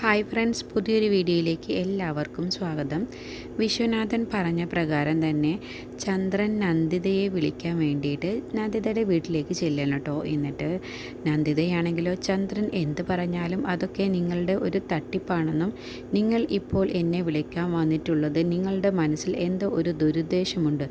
Hi friends പുതിയൊരു വീഡിയോയിലേക്ക് എല്ലാവർക്കും സ്വാഗതം. വിശ്വനാഥൻ പറഞ്ഞ പ്രകാരം തന്നെ ചന്ദ്രൻ നന്ദിതയെ വിളിക്കാൻ വേണ്ടിയിട്ട് നന്ദിതയുടെ വീട്ടിലേക്ക് ചെല്ലണം കേട്ടോ. എന്നിട്ട് നന്ദിതയാണെങ്കിലോ ചന്ദ്രൻ എന്ത് പറഞ്ഞാലും അതൊക്കെ നിങ്ങളുടെ ഒരു തട്ടിപ്പാണെന്നും നിങ്ങൾ ഇപ്പോൾ എന്നെ വിളിക്കാൻ വന്നിട്ടുള്ളത് നിങ്ങളുടെ മനസ്സിൽ എന്തോ ഒരു ദുരുദ്ദേശമുണ്ട്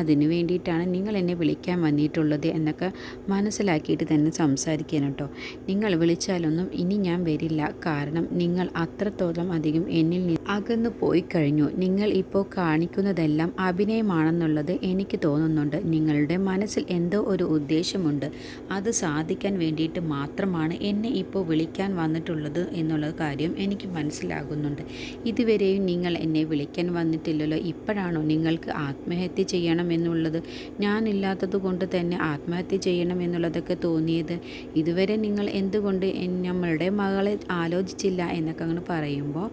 അതിനു വേണ്ടിയിട്ടാണ് നിങ്ങൾ എന്നെ വിളിക്കാൻ വന്നിട്ടുള്ളത് എന്നൊക്കെ മനസ്സിലാക്കിയിട്ട് തന്നെ സംസാരിക്കണം കേട്ടോ. നിങ്ങൾ വിളിച്ചാലൊന്നും ഇനി ഞാൻ വരില്ല. കാരണം നിങ്ങൾ അത്രത്തോളം അധികം എന്നിൽ അകന്നു പോയി കഴിഞ്ഞു. നിങ്ങൾ ഇപ്പോൾ കാണിക്കുന്നതെല്ലാം അഭിനയമാണെന്നുള്ളത് എനിക്ക് തോന്നുന്നുണ്ട്. നിങ്ങളുടെ മനസ്സിൽ എന്തോ ഒരു ഉദ്ദേശമുണ്ട്. അത് സാധിക്കാൻ വേണ്ടിയിട്ട് മാത്രമാണ് എന്നെ ഇപ്പോൾ വിളിക്കാൻ വന്നിട്ടുള്ളത് എന്നുള്ള കാര്യം എനിക്ക് മനസ്സിലാകുന്നുണ്ട്. ഇതുവരെയും നിങ്ങൾ എന്നെ വിളിക്കാൻ വന്നിട്ടില്ലല്ലോ. ഇപ്പോഴാണോ നിങ്ങൾക്ക് ആത്മഹത്യ ചെയ്യണം എന്നുള്ളത്? ഞാനില്ലാത്തത് കൊണ്ട് തന്നെ ആത്മഹത്യ ചെയ്യണം എന്നുള്ളതൊക്കെ തോന്നിയത്. ഇതുവരെ നിങ്ങൾ എന്തുകൊണ്ട് നമ്മളുടെ മകളെ ആലോചിച്ചില്ല എന്നൊക്കെ അങ്ങനെ പറയുമ്പോൾ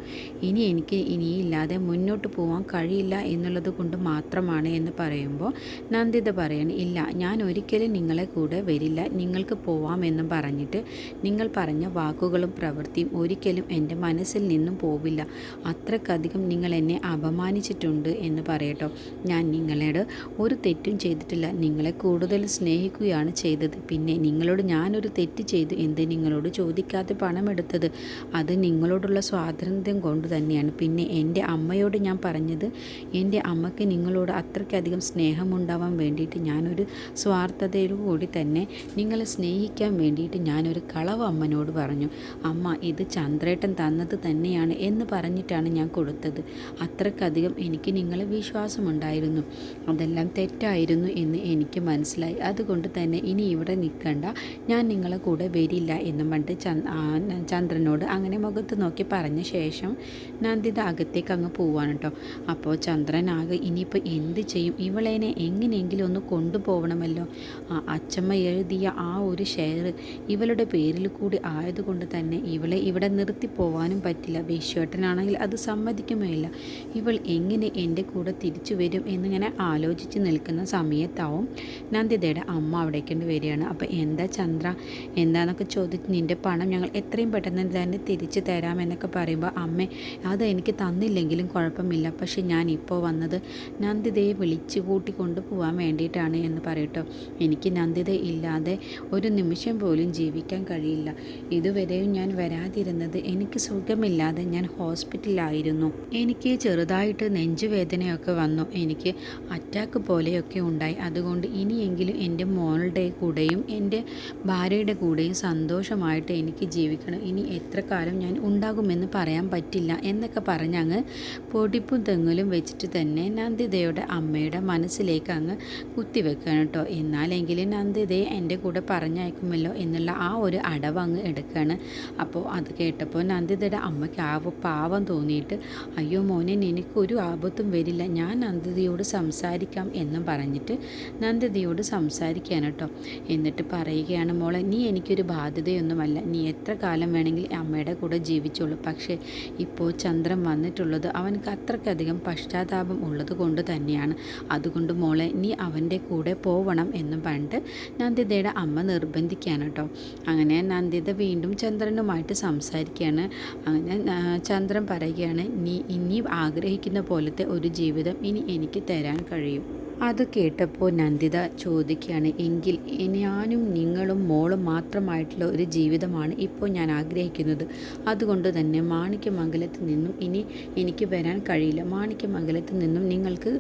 ഇനി എനിക്ക് ഇനിയില്ലാതെ മുന്നോട്ട് പോകാൻ കഴിയില്ല എന്നുള്ളത് കൊണ്ട് മാത്രമാണ് എന്ന് പറയുമ്പോൾ നന്ദിത പറയാൻ ഇല്ല ഞാൻ ഒരിക്കലും നിങ്ങളെ കൂടെ വരില്ല. നിങ്ങൾക്ക് പോവാമെന്നും പറഞ്ഞിട്ട് നിങ്ങൾ പറഞ്ഞ വാക്കുകളും പ്രവൃത്തിയും ഒരിക്കലും എന്റെ മനസ്സിൽ നിന്നും പോവില്ല. അത്രക്കധികം നിങ്ങൾ എന്നെ അപമാനിച്ചിട്ടുണ്ട് എന്ന് പറയട്ടോ. ഞാൻ നിങ്ങളോട് ഒരു തെറ്റും ചെയ്തിട്ടില്ല. നിങ്ങളെ കൂടുതൽ സ്നേഹിക്കുകയാണ് ചെയ്തത്. പിന്നെ നിങ്ങളോട് ഞാനൊരു തെറ്റ് ചെയ്തു. എന്ത് നിങ്ങളോട് ചോദിക്കാതെ പണമെടുത്തത്? അത് നിങ്ങളോടുള്ള സ്വാതന്ത്ര്യം കൊണ്ട് തന്നെയാണ്. പിന്നെ എന്റെ അമ്മയോട് ഞാൻ പറഞ്ഞത് എന്റെ അമ്മയ്ക്ക് നിങ്ങളോട് അത്രയ്ക്കധികം സ്നേഹമുണ്ടാവാൻ വേണ്ടിയിട്ട് ഞാനൊരു സ്വാർത്ഥതയോടുകൂടി തന്നെ നിങ്ങളെ സ്നേഹിക്കാൻ വേണ്ടിയിട്ട് ഞാനൊരു കളവ് അമ്മനോട് പറഞ്ഞു. അമ്മ ഇത് ചന്ദ്രേട്ടൻ തന്നത് തന്നെയാണ് എന്ന് പറഞ്ഞിട്ടാണ് ഞാൻ കൊടുത്തത്. അത്രയ്ക്കധികം എനിക്ക് നിങ്ങളെ വിശ്വാസമുണ്ടായിരുന്നു. അതെല്ലാം തെറ്റായിരുന്നു എന്ന് എനിക്ക് മനസ്സിലായി. അതുകൊണ്ട് തന്നെ ഇനി ഇവിടെ നിൽക്കണ്ട. ഞാൻ നിങ്ങളെ കൂടെ വരില്ല എന്നും ചന്ദ് ചന്ദ്രനോട് അങ്ങനെ മുഖത്ത് നോക്കി പറഞ്ഞ ശേഷം നന്ദിത അകത്തേക്ക് അങ്ങ് പോവാണ് കേട്ടോ അപ്പോൾ ചന്ദ്രനാകെ ഇനിയിപ്പോൾ എന്ത് ചെയ്യും? ഇവളേനെ എങ്ങനെയെങ്കിലും ഒന്ന് കൊണ്ടുപോകണമല്ലോ ആ അച്ചമ്മ എഴുതിയ ആ ഒരു ഷെയർ ഇവളുടെ പേരിൽ കൂടി ആയതുകൊണ്ട് തന്നെ ഇവളെ ഇവിടെ നിർത്തി പോവാനും പറ്റില്ല. വിശ്വേട്ടനാണെങ്കിൽ അത് സമ്മതിക്കുമേയില്ല ഇവൾ എങ്ങനെ എന്റെ കൂടെ തിരിച്ചു വരും എന്നിങ്ങനെ ആലോചിച്ച് നിൽക്കുന്ന സമയത്താവും നന്ദിതയുടെ അമ്മ അവിടേക്കൊണ്ട് വരികയാണ്. അപ്പോൾ എന്താ ചന്ദ്ര? എന്താന്നൊക്കെ ചോദിച്ച് നിന്റെ പണം ഞങ്ങൾ എത്രയും പെട്ടെന്ന് തന്നെ തിരിച്ചു തരാമെന്നൊക്കെ പറയുമ്പോൾ അമ്മ അത് എനിക്ക് തന്നില്ലെങ്കിലും കുഴപ്പമില്ല. പക്ഷെ ഞാൻ ഇപ്പോൾ വന്നത് നന്ദിതയെ വിളിച്ചു കൂട്ടി കൊണ്ടുപോകാൻ വേണ്ടിയിട്ടാണ് എന്ന് പറയട്ടോ. എനിക്ക് നന്ദിത ഇല്ലാതെ ഒരു നിമിഷം പോലും ജീവിക്കാൻ കഴിയില്ല. ഇതുവരെയും ഞാൻ വരാതിരുന്നത് എനിക്ക് സുഖമില്ലാതെ ഞാൻ ഹോസ്പിറ്റലിലായിരുന്നു. എനിക്ക് ചെറുതായിട്ട് നെഞ്ചുവേദനയൊക്കെ വന്നു. എനിക്ക് അറ്റാക്ക് പോലെയൊക്കെ ഉണ്ടായി. അതുകൊണ്ട് ഇനിയെങ്കിലും എന്റെ മോളുടെ കൂടെയും എന്റെ ഭാര്യയുടെ കൂടെയും സന്തോഷമായിട്ട് എനിക്ക് ജീവിക്കണം. ഇനി എത്ര കാലം ഞാൻ ഉണ്ടാകുമെന്ന് പറയാൻ പറ്റില്ല എന്നൊക്കെ പറഞ്ഞ് അങ്ങ് പൊടിപ്പും തെങ്ങലും വെച്ചിട്ട് തന്നെ നന്ദിതയുടെ അമ്മയുടെ മനസ്സിലേക്ക് അങ്ങ് കുത്തിവെക്കുകയാണ് കേട്ടോ. എന്നാലെങ്കിലും നന്ദിതയെ എന്റെ കൂടെ പറഞ്ഞയക്കുമല്ലോ എന്നുള്ള ആ ഒരു അടവ് അങ്ങ് എടുക്കുകയാണ്. അപ്പോൾ അത് കേട്ടപ്പോൾ നന്ദിതയുടെ അമ്മയ്ക്ക് ആവ പാവം തോന്നിയിട്ട് അയ്യോ മോനെ നിനക്കൊരു ആപത്തും വരില്ല. ഞാൻ നന്ദിതയോട് സംസാരിക്കാം എന്നും പറഞ്ഞിട്ട് നന്ദിതയോട് സംസാരിക്കുകയാണ് കേട്ടോ. എന്നിട്ട് പറയുകയാണ് മോളെ നീ എനിക്കൊരു ബാധ്യതയൊന്നുമല്ല. നീ എത്ര കാലം വേണമെങ്കിൽ അമ്മയുടെ കൂടെ ജീവിച്ചോളൂ പക്ഷേ ഇപ്പോൾ ചന്ദ്രൻ വന്നിട്ടുള്ളത് അവനക്ക് അത്രയ്ക്കധികം പശ്ചാത്താപം ഉള്ളത് കൊണ്ട് തന്നെയാണ്. അതുകൊണ്ട് മോളെ നീ അവന്റെ കൂടെ പോവണം എന്ന് പറഞ്ഞിട്ട് നന്ദിതയുടെ അമ്മ നിർബന്ധിക്കുകയാണ് കേട്ടോ. അങ്ങനെ നന്ദിത വീണ്ടും ചന്ദ്രനുമായിട്ട് സംസാരിക്കുകയാണ്. അങ്ങനെ ചന്ദ്രൻ പറയുകയാണ് നീ ഇനി ആഗ്രഹിക്കുന്ന പോലത്തെ ഒരു ജീവിതം ഇനി എനിക്ക് തരാൻ കഴിയും. അത് കേട്ടപ്പോൾ നന്ദിത ചോദിക്കുകയാണ് എങ്കിൽ ഞാനും നിങ്ങളും മോളും മാത്രമായിട്ടുള്ള ഒരു ജീവിതമാണ് ഇപ്പോൾ ഞാൻ ആഗ്രഹിക്കുന്നത്. അതുകൊണ്ട് തന്നെ മാണിക്യമംഗലത്ത് നിന്നും ഇനി എനിക്ക് വരാൻ കഴിയില്ല. മാണിക്യമംഗലത്ത് നിന്നും നിങ്ങൾക്ക്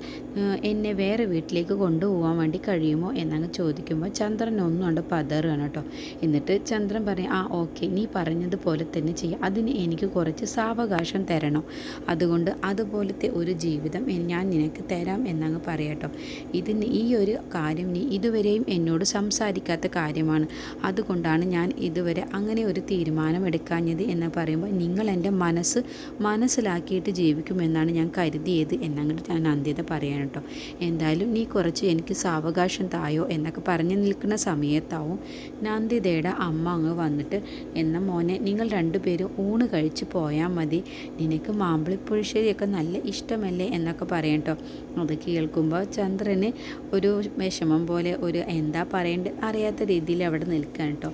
എന്നെ വേറെ വീട്ടിലേക്ക് കൊണ്ടുപോകാൻ വേണ്ടി കഴിയുമോ? എന്നങ്ങ് ചോദിക്കുമ്പോൾ ചന്ദ്രൻ ഒന്നുകൊണ്ട് പതറുകയാണ് കേട്ടോ എന്നിട്ട് ചന്ദ്രൻ പറയും ആ ഓക്കെ നീ പറഞ്ഞതുപോലെ തന്നെ ചെയ്യാം. അതിന് എനിക്ക് കുറച്ച് സാവകാശം തരണം. അതുകൊണ്ട് അതുപോലത്തെ ഒരു ജീവിതം ഞാൻ നിനക്ക് തരാം എന്നങ്ങ് പറയാട്ടോ ഇതിന് ഈ ഒരു കാര്യം നീ ഇതുവരെയും എന്നോട് സംസാരിക്കാത്ത കാര്യമാണ്. അതുകൊണ്ടാണ് ഞാൻ ഇതുവരെ അങ്ങനെ ഒരു തീരുമാനം എടുക്കാഞ്ഞത് എന്ന് പറയുമ്പോൾ നിങ്ങൾ എന്റെ മനസ്സ് മനസ്സിലാക്കിയിട്ട് ജീവിക്കുമെന്നാണ് ഞാൻ കരുതിയത് എന്നങ്ങോട്ട് ഞാൻ അന്ത്യത പറയാൻ കേട്ടോ. എന്തായാലും നീ കുറച്ച് എനിക്ക് സാവകാശം തായോ എന്നൊക്കെ പറഞ്ഞു നിൽക്കുന്ന സമയത്താവും നന്ദിതയുടെ അമ്മ അങ്ങ് വന്നിട്ട് എന്ന മോനെ നിങ്ങൾ രണ്ടുപേരും ഊണ് കഴിച്ച് പോയാൽ മതി. നിനക്ക് മാമ്പിളിപ്പുഴശ്ശേരിയൊക്കെ നല്ല ഇഷ്ടമല്ലേ എന്നൊക്കെ പറയട്ടോ അത് കേൾക്കുമ്പോൾ ചന്ദ്ര ചന്ദ്രന് ഒരു വിഷമം പോലെ ഒരു എന്താ പറയേണ്ട അറിയാത്ത രീതിയിൽ അവിടെ നിൽക്കുകയാണ് കേട്ടോ.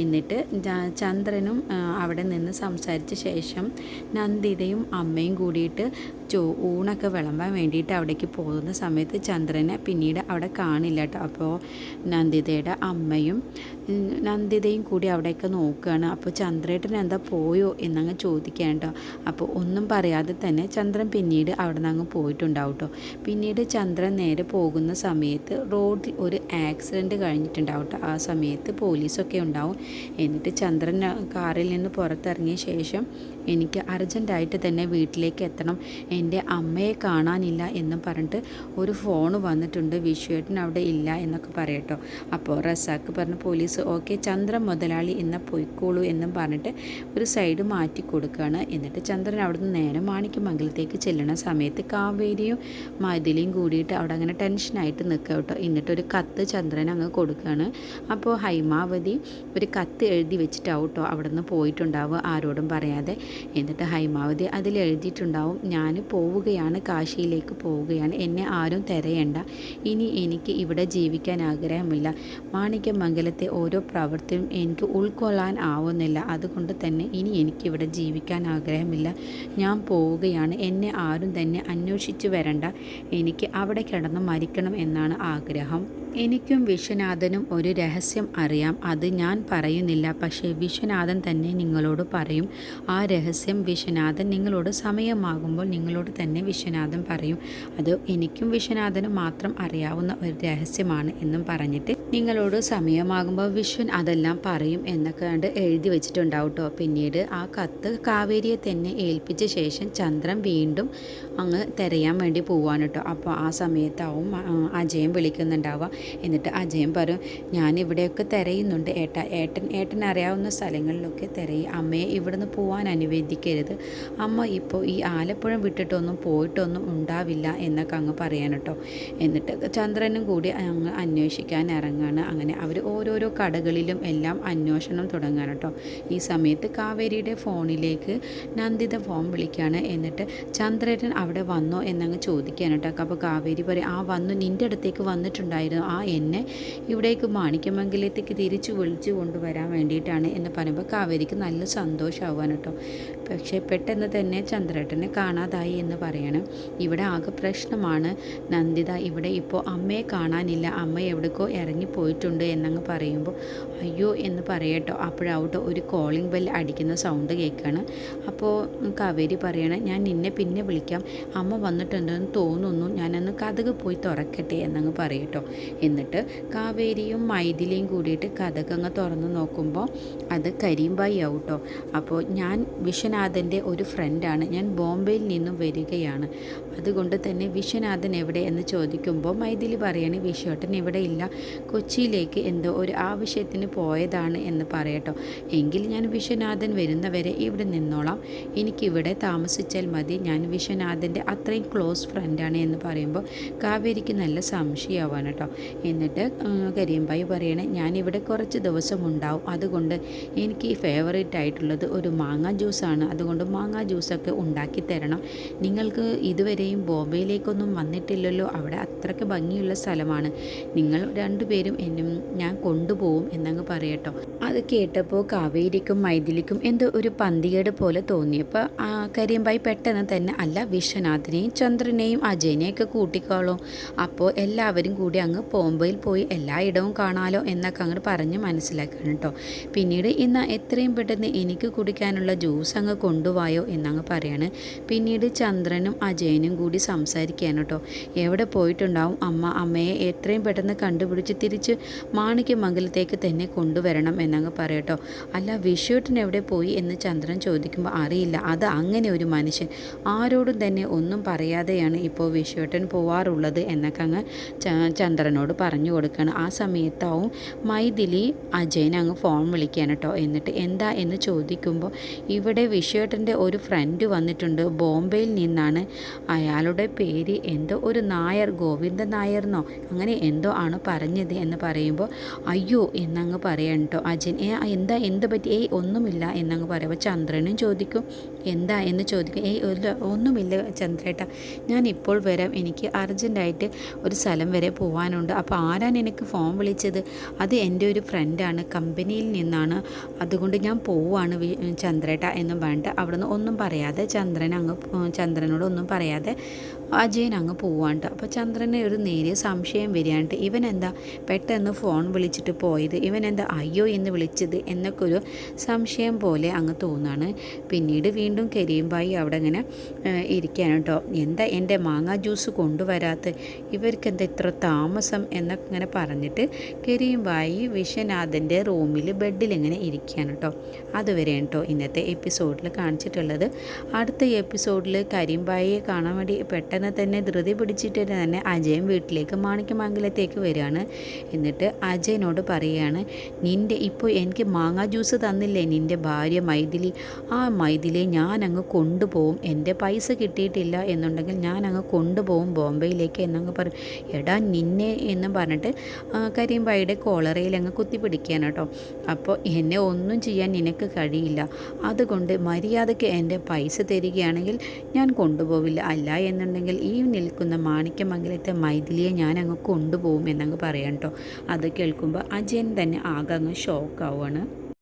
എന്നിട്ട് ചന്ദ്രനും അവിടെ നിന്ന് സംസാരിച്ച ശേഷം നന്ദിതയും അമ്മയും കൂടിയിട്ട് ചോ ഊണൊക്കെ വിളമ്പാൻ വേണ്ടിയിട്ട് അവിടേക്ക് പോകുന്ന സമയത്ത് ചന്ദ്രനെ പിന്നീട് അവിടെ കാണില്ല കേട്ടോ. അപ്പോൾ നന്ദിതയുടെ അമ്മയും നന്ദിതയും കൂടി അവിടെയൊക്കെ നോക്കുകയാണ്. അപ്പോൾ ചന്ദ്രേട്ടൻ എന്താ പോയോ എന്നങ്ങ് ചോദിക്കാൻ കേട്ടോ. അപ്പോൾ ഒന്നും പറയാതെ തന്നെ ചന്ദ്രൻ പിന്നീട് അവിടെ നിന്ന് അങ്ങ് പോയിട്ടുണ്ടാവും കേട്ടോ. പിന്നീട് ചന്ദ്രൻ നേരെ പോകുന്ന സമയത്ത് റോഡിൽ ഒരു ആക്സിഡന്റ് കഴിഞ്ഞിട്ടുണ്ടാവും ആ സമയത്ത് പോലീസൊക്കെ ഉണ്ടാവും. എന്നിട്ട് ചന്ദ്രൻ കാറിൽ നിന്ന് പുറത്തിറങ്ങിയ ശേഷം എനിക്ക് അർജന്റായിട്ട് തന്നെ വീട്ടിലേക്ക് എത്തണം. എന്റെ അമ്മയെ കാണാനില്ല എന്ന് പറഞ്ഞിട്ട് ഒരു ഫോൺ വന്നിട്ടുണ്ട്. വിഷുവേട്ടൻ അവിടെ ഇല്ല എന്നൊക്കെ പറയട്ടോ. അപ്പോൾ റസാക്ക് പറഞ്ഞു പോലീസ് ഓക്കെ ചന്ദ്രൻ മുതലാളി ഇന്ന് പൊയ്ക്കോളൂ എന്നും പറഞ്ഞിട്ട് ഒരു സൈഡ് മാറ്റി കൊടുക്കുകയാണ്. എന്നിട്ട് ചന്ദ്രൻ അവിടുന്ന് നേരെ മാണിക്യമംഗലത്തേക്ക് ചെല്ലണ സമയത്ത് കാവേരിയും മതിലിയും കൂടിയിട്ട് അവിടെ അങ്ങനെ ടെൻഷനായിട്ട് നിൽക്കുക കേട്ടോ. എന്നിട്ടൊരു കത്ത് ചന്ദ്രൻ അങ്ങ് കൊടുക്കുകയാണ്. അപ്പോൾ ഹൈമാവതി ഒരു കത്ത് എഴുതി വെച്ചിട്ടാവും കേട്ടോ അവിടെ നിന്ന് പോയിട്ടുണ്ടാവുക ആരോടും പറയാതെ. എന്നിട്ട് ഹൈമാവതി അതിൽ എഴുതിയിട്ടുണ്ടാവും ഞാൻ പോവുകയാണ് കാശിയിലേക്ക് പോവുകയാണ് എന്നെ ആരും തിരയണ്ട. ഇനി എനിക്ക് ഇവിടെ ജീവിക്കാൻ ആഗ്രഹമില്ല. മാണിക്യമംഗലത്തെ ഓരോ പ്രവൃത്തിയും എനിക്ക് ഉൾക്കൊള്ളാൻ ആവുന്നില്ല. അതുകൊണ്ട് തന്നെ ഇനി എനിക്കിവിടെ ജീവിക്കാൻ ആഗ്രഹമില്ല. ഞാൻ പോവുകയാണ് എന്നെ ആരും തന്നെ അന്വേഷിച്ചു വരണ്ട. എനിക്ക് അവിടെ കിടന്ന് മരിക്കണം എന്നാണ് ആഗ്രഹം. എനിക്കും വിശ്വനാഥനും ഒരു രഹസ്യം അറിയാം. അത് ഞാൻ പറയുന്നില്ല. പക്ഷേ വിശ്വനാഥൻ തന്നെ നിങ്ങളോട് പറയും. ആ രഹസ്യം വിശ്വനാഥൻ നിങ്ങളോട് സമയമാകുമ്പോൾ നിങ്ങളോട് തന്നെ വിശ്വനാഥൻ പറയും. അത് എനിക്കും വിശ്വനാഥനും മാത്രം അറിയാവുന്ന ഒരു രഹസ്യമാണ് എന്നും പറഞ്ഞിട്ട് നിങ്ങളോട് സമയമാകുമ്പോൾ വിശ്വൻ അതെല്ലാം പറയും എന്നൊക്കെ കണ്ട് എഴുതി വെച്ചിട്ടുണ്ടാവും കേട്ടോ പിന്നീട് ആ കത്ത് കാവേരിയെ തന്നെ ഏൽപ്പിച്ച ശേഷം ചന്ദ്രൻ വീണ്ടും അങ്ങ് തിരയാൻ വേണ്ടി പോവാണ് കേട്ടോ അപ്പോൾ ആ സമയത്താവും അജയം വിളിക്കുന്നുണ്ടാവുക. എന്നിട്ട് അജയൻ പറയും ഞാൻ ഇവിടെയൊക്കെ തിരയുന്നുണ്ട്. ഏട്ട ഏട്ടൻ ഏട്ടൻ അറിയാവുന്ന സ്ഥലങ്ങളിലൊക്കെ തിരയും. അമ്മയെ ഇവിടുന്ന് പോകാൻ അനുവദിക്കരുത്. അമ്മ ഇപ്പോൾ ഈ ആലപ്പുഴ വിട്ടിട്ടൊന്നും പോയിട്ടൊന്നും ഉണ്ടാവില്ല എന്നൊക്കെ അങ്ങ് പറയാൻ കേട്ടോ എന്നിട്ട് ചന്ദ്രനും കൂടി അങ്ങ് അന്വേഷിക്കാൻ ഇറങ്ങാണ്. അങ്ങനെ അവർ ഓരോരോ കടകളിലും എല്ലാം അന്വേഷണം തുടങ്ങാണ് കേട്ടോ ഈ സമയത്ത് കാവേരിയുടെ ഫോണിലേക്ക് നന്ദിത ഫോൺ വിളിക്കുകയാണ് എന്നിട്ട് ചന്ദ്രൻ അവിടെ വന്നോ? എന്നങ്ങ് ചോദിക്കുകയാണ് അപ്പോൾ കാവേരി പറയും ആ വന്നു. നിന്റെ അടുത്തേക്ക് വന്നിട്ടുണ്ടായിരുന്നു. ആ എന്നെ ഇവിടേക്ക് മാണിക്യമംഗലത്തേക്ക് തിരിച്ചു വിളിച്ചു കൊണ്ടുവരാൻ വേണ്ടിയിട്ടാണ് എന്ന് പറയുമ്പോൾ കാവേരിക്ക് നല്ല സന്തോഷമാവാൻ കേട്ടോ. പക്ഷേ പെട്ടെന്ന് തന്നെ ചന്ദ്രേട്ടനെ കാണാതായി എന്ന് പറയണം. ഇവിടെ ആകെ പ്രശ്നമാണ്. നന്ദിത ഇവിടെ ഇപ്പോൾ അമ്മയെ കാണാനില്ല. അമ്മ എവിടേക്കോ ഇറങ്ങിപ്പോയിട്ടുണ്ട് എന്നങ്ങ് പറയുമ്പോൾ അയ്യോ എന്ന് പറയട്ടോ അപ്പോഴാവട്ടോ ഒരു കോളിംഗ് ബെൽ അടിക്കുന്ന സൗണ്ട് കേൾക്കുകയാണ് അപ്പോൾ കാവേരി പറയണേ ഞാൻ നിന്നെ പിന്നെ വിളിക്കാം. അമ്മ വന്നിട്ടുണ്ടെന്ന് തോന്നുന്നു. ഞാനന്ന് കഥക് പോയി തുറക്കട്ടെ എന്നങ്ങ് പറയട്ടോ കാവേരിയും മൈഥിലിയും കൂടിയിട്ട് കഥകങ്ങ് തുറന്ന് നോക്കുമ്പോൾ അത് കരീംബായി ആവട്ടോ. അപ്പോൾ ഞാൻ വിശ്വനാഥന്റെ ഒരു ഫ്രണ്ടാണ് ഞാൻ ബോംബെയിൽ നിന്നും വരികയാണ്. അതുകൊണ്ട് തന്നെ വിശ്വനാഥൻ എവിടെ എന്ന് ചോദിക്കുമ്പോൾ മൈഥിലി പറയാണ് വിശ്വട്ടൻ ഇവിടെ ഇല്ല. കൊച്ചിയിലേക്ക് എന്തോ ഒരു ആവശ്യത്തിന് പോയതാണ് എന്ന് പറയട്ടോ. എങ്കിൽ ഞാൻ വിശ്വനാഥൻ വരുന്നവരെ ഇവിടെ നിന്നോളാം. എനിക്കിവിടെ താമസിച്ചാൽ മതി. ഞാൻ വിശ്വനാഥന്റെ അത്രയും ക്ലോസ് ഫ്രണ്ടാണ് എന്ന് പറയുമ്പോൾ കാവേരിക്ക് നല്ല സംശയമാവാണ് കേട്ടോ. എന്നിട്ട് കരിയമ്പായി പറയണേ ഞാനിവിടെ കുറച്ച് ദിവസം ഉണ്ടാവും. അതുകൊണ്ട് എനിക്ക് ഫേവറേറ്റ് ആയിട്ടുള്ളത് ഒരു മാങ്ങ ജ്യൂസാണ് അതുകൊണ്ട് മാങ്ങ ജ്യൂസൊക്കെ ഉണ്ടാക്കി തരണം. നിങ്ങൾക്ക് ഇതുവരെയും ബോംബെയിലേക്കൊന്നും വന്നിട്ടില്ലല്ലോ. അവിടെ അത്രയ്ക്ക് ഭംഗിയുള്ള സ്ഥലമാണ്. നിങ്ങൾ രണ്ടുപേരും എന്നും ഞാൻ കൊണ്ടുപോകും എന്നങ്ങ് പറയട്ടോ. അത് കേട്ടപ്പോൾ കാവേരിക്കും മൈഥിലിക്കും എന്തോ ഒരു പന്തികേട് പോലെ തോന്നിയപ്പോൾ കരിയമ്പായി പെട്ടെന്ന് തന്നെ അല്ല വിശ്വനാഥിനെയും ചന്ദ്രനെയും അജയനെയൊക്കെ കൂട്ടിക്കോളും. അപ്പോൾ എല്ലാവരും കൂടി അങ്ങ് ബോംബെയിൽ പോയി എല്ലായിടവും കാണാലോ എന്നൊക്കെ അങ്ങോട്ട് പറഞ്ഞ് മനസ്സിലാക്കണം കേട്ടോ. പിന്നീട് ഇന്ന് എത്രയും പെട്ടെന്ന് എനിക്ക് കുടിക്കാനുള്ള ജ്യൂസ് അങ്ങ് കൊണ്ടുപോയോ എന്നങ്ങ് പറയാണ്. പിന്നീട് ചന്ദ്രനും അജയനും കൂടി സംസാരിക്കുകയാണ് കേട്ടോ. എവിടെ പോയിട്ടുണ്ടാവും അമ്മ? അമ്മയെ എത്രയും പെട്ടെന്ന് കണ്ടുപിടിച്ച് തിരിച്ച് മാണിക്യമംഗലത്തേക്ക് തന്നെ കൊണ്ടുവരണം എന്നങ്ങ് പറയട്ടോ അല്ല വിഷുട്ടൻ എവിടെ പോയി എന്ന് ചന്ദ്രൻ ചോദിക്കുമ്പോൾ അറിയില്ല. അത് അങ്ങനെ ഒരു മനുഷ്യൻ. ആരോടും തന്നെ ഒന്നും പറയാതെയാണ് ഇപ്പോൾ വിഷുട്ടൻ പോവാറുള്ളത് എന്നൊക്കെ അങ്ങ് ച- ചന്ദ്രനോട് പറഞ്ഞു കൊടുക്കുകയാണ് ആ സമയത്താവും മൈഥിലി അജയനെ അങ്ങ് ഫോൺ വിളിക്കുകയാണ് കേട്ടോ എന്നിട്ട് എന്താ എന്ന് ചോദിക്കുമ്പോൾ ഇവിടെ വിഷേട്ടന്റെ ഒരു ഫ്രണ്ട് വന്നിട്ടുണ്ട്. ബോംബെയിൽ നിന്നാണ്. അയാളുടെ പേര് എന്തോ ഒരു നായർ ഗോവിന്ദൻ നായർന്നോ? അങ്ങനെ എന്തോ ആണ് പറഞ്ഞത് എന്ന് പറയുമ്പോൾ അയ്യോ എന്നങ്ങ് പറയണം കേട്ടോ അജയൻ എന്താ എന്ത് പറ്റി? ഏയ് ഒന്നുമില്ല എന്നങ്ങ് പറയുമ്പോൾ ചന്ദ്രനും ചോദിക്കും എന്താ എന്ന് ചോദിക്കും. ഏയ് ഒരു ഒന്നുമില്ല ചന്ദ്രേട്ട. ഞാൻ ഇപ്പോൾ വരാം. എനിക്ക് അർജന്റായിട്ട് ഒരു സ്ഥലം വരെ പോകാനുണ്ട് അപ്പോൾ ആരാണ് എനിക്ക് ഫോൺ വിളിച്ചത്? അത് എന്റെ ഒരു ഫ്രണ്ടാണ് കമ്പനിയിൽ നിന്നാണ്. അതുകൊണ്ട് ഞാൻ പോവാണ് ചന്ദ്രേട്ട എന്ന് പറഞ്ഞിട്ട് അവിടുന്ന് ഒന്നും പറയാതെ ചന്ദ്രൻ അങ്ങ് ചന്ദ്രനോട് ഒന്നും പറയാതെ അജയൻ അങ്ങ് പോവാണ്ട് അപ്പോൾ ചന്ദ്രന് ഒരു നേരിയ സംശയം വരികയാണ്. ഇവൻ എന്താ പെട്ടെന്ന് ഫോൺ വിളിച്ചിട്ട് പോയത്? ഇവൻ എന്താ അയ്യോ എന്ന് വിളിച്ചത്? എന്നൊക്കെ ഒരു സംശയം പോലെ അങ്ങ് തോന്നാണ്. പിന്നീട് വീണ്ടും കരീംബായി അവിടെ ഇങ്ങനെ ഇരിക്കുകയാണ് കേട്ടോ. എന്താ എന്റെ മാങ്ങ ജ്യൂസ് കൊണ്ടുവരാത്ത ഇവർക്ക് എന്താ ഇത്ര താമസം എന്നൊക്കെ ഇങ്ങനെ പറഞ്ഞിട്ട് കരീംബായി വിശ്വനാഥന്റെ റൂമിൽ ബെഡിൽ ഇങ്ങനെ ഇരിക്കുകയാണ് കേട്ടോ. അതുവരെ കേട്ടോ ഇന്നത്തെ എപ്പിസോഡിൽ കാണിച്ചിട്ടുള്ളത്. അടുത്ത എപ്പിസോഡിൽ കരീംബായിയെ കാണാൻ വേണ്ടി പെട്ടെന്ന് തന്നെ ധൃതി പിടിച്ചിട്ട് തന്നെ അജയൻ വീട്ടിലേക്ക് മാണിക്യമംഗലത്തേക്ക് വരികയാണ്. എന്നിട്ട് അജയനോട് പറയുകയാണ് നിന്റെ ഇപ്പോൾ എനിക്ക് മാങ്ങ ജ്യൂസ് തന്നില്ലേ? നിന്റെ ഭാര്യ മൈഥിലി ആ മൈഥിലിയെ ഞാൻ അങ്ങ് കൊണ്ടുപോകും എന്റെ പൈസ കിട്ടിയിട്ടില്ല എന്നുണ്ടെങ്കിൽ ഞാൻ അങ്ങ് കൊണ്ടുപോകും ബോംബെയിലേക്ക് എന്നങ്ങ് പറയും എടാ നിന്നെ എന്ന് പറഞ്ഞിട്ട് കരീംബായിയുടെ കോളറയിൽ അങ്ങ് കുത്തിപ്പിടിക്കുകയാണ് കേട്ടോ. അപ്പോൾ എന്നെ ഒന്നും ചെയ്യാൻ നിനക്ക് കഴിയില്ല. അതുകൊണ്ട് മര്യാദയ്ക്ക് എന്റെ പൈസ തരികയാണെങ്കിൽ ഞാൻ കൊണ്ടുപോവില്ല. അല്ല എന്നുണ്ടെങ്കിൽ ഈ നിൽക്കുന്ന മാണിക്യമംഗലത്തെ മൈഥിലിയെ ഞാൻ അങ്ങ് കൊണ്ടുപോകും എന്നങ്ങ് പറയാം കേട്ടോ. അത് കേൾക്കുമ്പോൾ അജയൻ തന്നെ ആകെ അങ്ങ് ഷോക്കാവുകയാണ്